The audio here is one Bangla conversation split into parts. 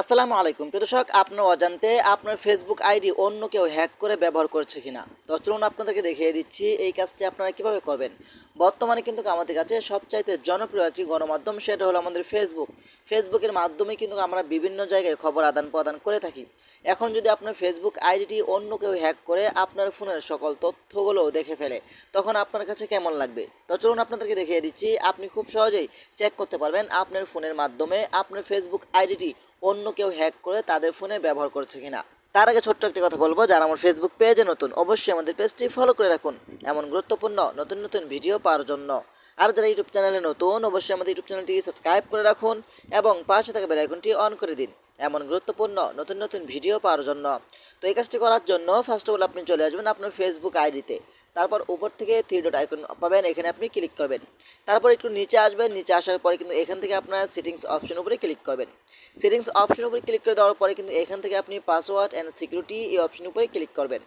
আসসালামু আলাইকুম। প্রদর্শক আপনার অজান্তে আপনার ফেসবুক আইডি অন্য কেউ হ্যাক করে ব্যবহার করছে কিনা? তো চলুন আপনাদেরকে দেখিয়ে দিচ্ছি এই কাজটি আপনারা কীভাবে করবেন। বর্তমানে কিন্তু আমাদের কাছে সবচাইতে জনপ্রিয় একটি গণমাধ্যম সেটা হলো আমাদের ফেসবুক ফেসবুকের মাধ্যমে কিন্তু আমরা বিভিন্ন জায়গায় খবর আদান প্রদান করে থাকি। এখন যদি আপনার ফেসবুক আইডিটি অন্য কেউ হ্যাক করে আপনার ফোনের সকল তথ্যগুলো দেখে ফেলে, তখন আপনার কাছে কেমন লাগবে? তো চলুন আপনাদেরকে দেখিয়ে দিচ্ছি, আপনি খুব সহজেই চেক করতে পারবেন আপনার ফোনের মাধ্যমে আপনার ফেসবুক আইডিটি অন্য কেউ হ্যাক করে তাদের ফোনে ব্যবহার করছে কিনা। তার আগে ছোট্ট একটি কথা বলব, যারা আমার ফেসবুক পেজে নতুন, অবশ্যই আমাদের পেজটি ফলো করে রাখুন। এমন গুরুত্বপূর্ণ, নতুন নতুন ভিডিও পাওয়ার জন্য। আর যারা ইউটিউব চ্যানেলে নতুন, অবশ্যই আমাদের ইউটিউব চ্যানেলটি সাবস্ক্রাইব করে রাখুন এবং পাশে থাকা বেল আইকনটি অন করে দিন। এমন গুরুত্বপূর্ণ নতুন নতুন ভিডিও পাওয়ার জন্য। তো এই কাজটি করার জন্য ফার্স্ট অফ অল আপনি চলে আসবেন আপনার ফেসবুক আইডিতে তারপর উপর থেকে থ্রি ডট আইকন পাবেন, এখানে আপনি ক্লিক করবেন। তারপর একটু নিচে আসবেন, নিচে আসার পরে কিন্তু এখান থেকে আপনার সেটিংস অপশন উপরে ক্লিক করবেন। সেটিংস অপশন উপরে ক্লিক করে দেওয়ার পরে কিন্তু এখান থেকে আপনি পাসওয়ার্ড অ্যান্ড সিকিউরিটি এই অপশন উপরে ক্লিক করবেন।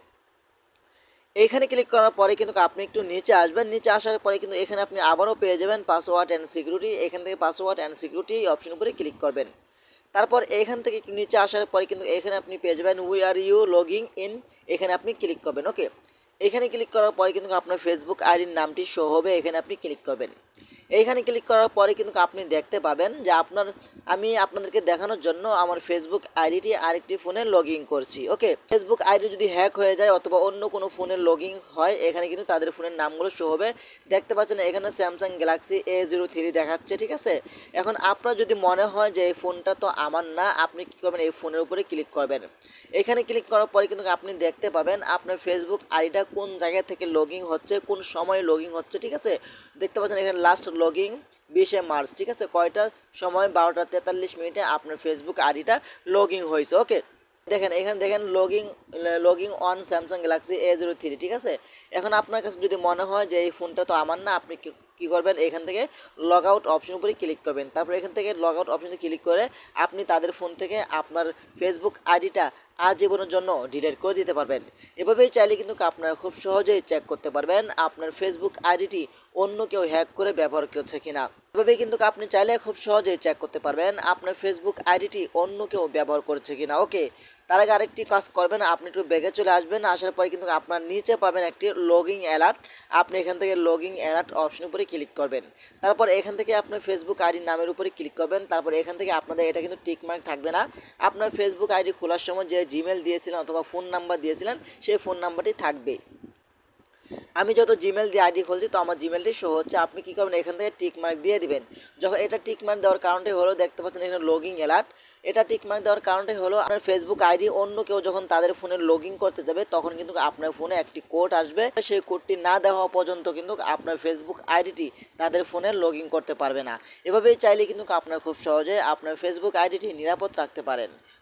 এইখানে ক্লিক করার পরে কিন্তু আপনি একটু নিচে আসবেন, নিচে আসার পরে কিন্তু এখানে আপনি আবারও পেয়ে যাবেন পাসওয়ার্ড অ্যান্ড সিকিউরিটি এখান থেকে পাসওয়ার্ড অ্যান্ড সিকিউরিটি এই অপশন উপরে ক্লিক করবেন। তারপর এখান থেকে একটু নিচে আসার পরে কিন্তু এখানে আপনি পেয়ে যাবেন where are you logging in এখানে আপনি ক্লিক করবেন ওকে এখানে ক্লিক করার পরে কিন্তু আপনার ফেসবুক আইডির নামটি শো হবে, এখানে আপনি ক্লিক করবেন। এইখানে ক্লিক করার পরে কিন্তু আপনি দেখতে পাবেন যে আপনার, আমি আপনাদেরকে দেখানোর জন্য আমার ফেসবুক আইডিটি আরেকটি ফোনে লগ করছি okay Facebook I D hack হয়ে যায় অথবা অন্য কোনো ফোনে লগ হয়, এখানে কিন্তু তাদের ফোনের নামগুলো শো হবে। দেখতে পাচ্ছেন এখানে Samsung Galaxy A zero three দেখাচ্ছে, ঠিক আছে? এখন আপনার যদি মনে হয় যে এই ফোনটা তো আমার না, আপনি কী করবেন? এই ফোনের উপরে ক্লিক করবেন। এখানে ক্লিক করার পরে কিন্তু আপনি দেখতে পাবেন আপনার ফেসবুক আইডিটা কোন জায়গা থেকে লগ হচ্ছে, কোন সময় লগ হচ্ছে, ঠিক আছে? দেখতে পাচ্ছেন এখানে লাস্ট লগিং বিশে মার্চ, ঠিক আছে? কয়টা সময়? বারোটা, তেতাল্লিশ মিনিটে আপনার ফেসবুক আইডিটা লগিং হয়েছে ওকে দেখেন, এখানে দেখেন logging logging on Samsung Galaxy A zero three ঠিক আছে? এখন আপনার কাছে যদি মনে হয় যে এই ফোনটা তো আমার না, আপনি কি- করবেন? এখান থেকে লগ আউট অপশন উপরে ক্লিক করবেন। তারপর এখান থেকে লগ আউট অপশনে ক্লিক করে আপনি তাদের ফোন থেকে আপনার ফেসবুক আইডিটা আজীবনের জন্য ডিলিট করে দিতে পারবেন। এভাবেই চাইলে কিন্তু আপনারা খুব সহজেই চেক করতে পারবেন আপনার ফেসবুক আইডিটি অন্য কেউ হ্যাক করে ব্যবহার করছে কিনা। এভাবেই কিন্তু আপনি চাইলে খুব সহজেই চেক করতে পারবেন আপনার ফেসবুক আইডিটি অন্য কেউ ব্যবহার করছে কিনা। ওকে তার আগে আরেকটি কাজ করবেন, আপনি একটু বেগে চলে আসবেন, আসার পরে কিন্তু আপনার নিচে পাবেন একটি লগিং অ্যালার্ট আপনি এখান থেকে লগিং অ্যালার্ট অপশন উপরে ক্লিক করবেন। তারপর এখান থেকে আপনার ফেসবুক আইডি নামের উপরে ক্লিক করবেন। তারপর এখান থেকে আপনাদের এটা কিন্তু টিকমার্ক থাকবে না। আপনার ফেসবুক আইডি খোলার সময় যে জিমেল দিয়েছিলেন অথবা ফোন নাম্বার দিয়েছিলেন, সেই ফোন নাম্বারটি থাকবে। আমি যত জিমেল দিয়ে আইডি খুলছি, তো আমার জিমেলটি শো হচ্ছে। আপনি কী করবেন? এখান থেকে টিক মার্ক দিয়ে দিবেন। যখন এটা টিক মার্ক দেওয়ার কারণটাই হলো, দেখতে পাচ্ছেন এখানে লগিং অ্যালার্ট এটা টিক মার্ক দেওয়ার কারণটাই হলো, আপনার ফেসবুক আইডি অন্য কেউ যখন তাদের ফোনে লগ করতে যাবে, তখন কিন্তু আপনার ফোনে একটি কোড আসবে। সেই কোডটি না দেওয়া পর্যন্ত কিন্তু আপনার ফেসবুক আইডিটি তাদের ফোনে লগ করতে পারবে না। এভাবেই চাইলে কিন্তু আপনার খুব সহজে আপনার ফেসবুক আইডিটি নিরাপদ রাখতে পারেন।